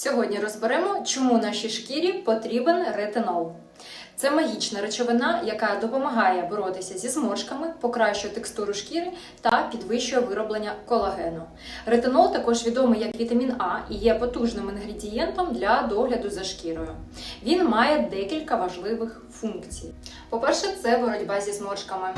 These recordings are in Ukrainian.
Сьогодні розберемо, чому нашій шкірі потрібен ретинол. Це магічна речовина, яка допомагає боротися зі зморшками, покращує текстуру шкіри та підвищує вироблення колагену. Ретинол також відомий як вітамін А і є потужним інгредієнтом для догляду за шкірою. Він має декілька важливих функцій. По-перше, це боротьба зі зморшками.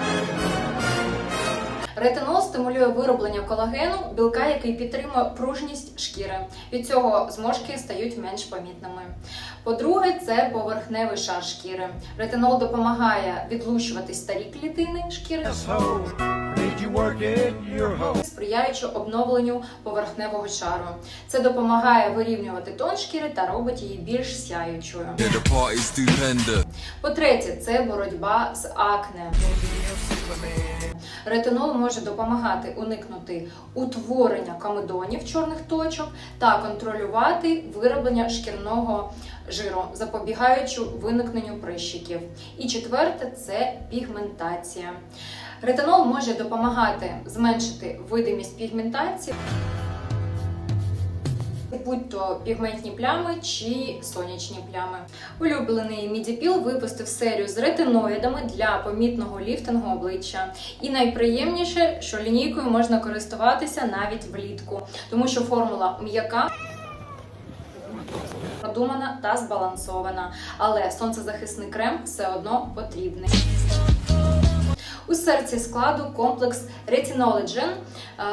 Ретинол стимулює вироблення колагену, білка, який підтримує пружність шкіри. Від цього зморшки стають менш помітними. По-друге, це поверхневий шар шкіри. Ретинол допомагає відлущувати старі клітини шкіри, сприяючи обновленню поверхневого шару. Це допомагає вирівнювати тон шкіри та робить її більш сяючою. По-третє, це боротьба з акне. Ретинол може допомагати уникнути утворення комедонів чорних точок та контролювати вироблення шкірного жиру, запобігаючи виникненню прищиків. І четверте це пігментація. Ретинол може допомагати зменшити видимість пігментації. Будь то пігментні плями чи сонячні плями. Улюблений Мідіпіл випустив серію з ретиноїдами для помітного ліфтингу обличчя. І найприємніше, що лінійкою можна користуватися навіть влітку, тому що формула м'яка. Продумана та збалансована, але сонцезахисний крем все одно потрібний. У серці складу комплекс Retinoligen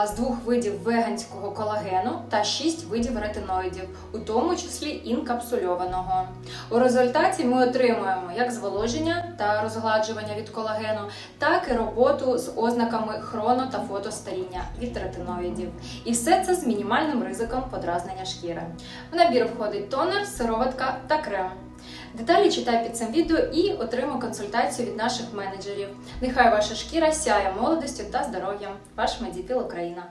з двох видів веганського колагену та шість видів ретиноїдів, у тому числі інкапсульованого. У результаті ми отримуємо як зволоження та розгладжування від колагену, так і роботу з ознаками хроно та фотостаріння від ретиноїдів. І все це з мінімальним ризиком подразнення шкіри. В набір входить тонер, сироватка та крем. Деталі читай під цим відео і отримай консультацію від наших менеджерів. Нехай ваша шкіра сяє молодістю та здоров'ям. Ваш Медіпіл Україна.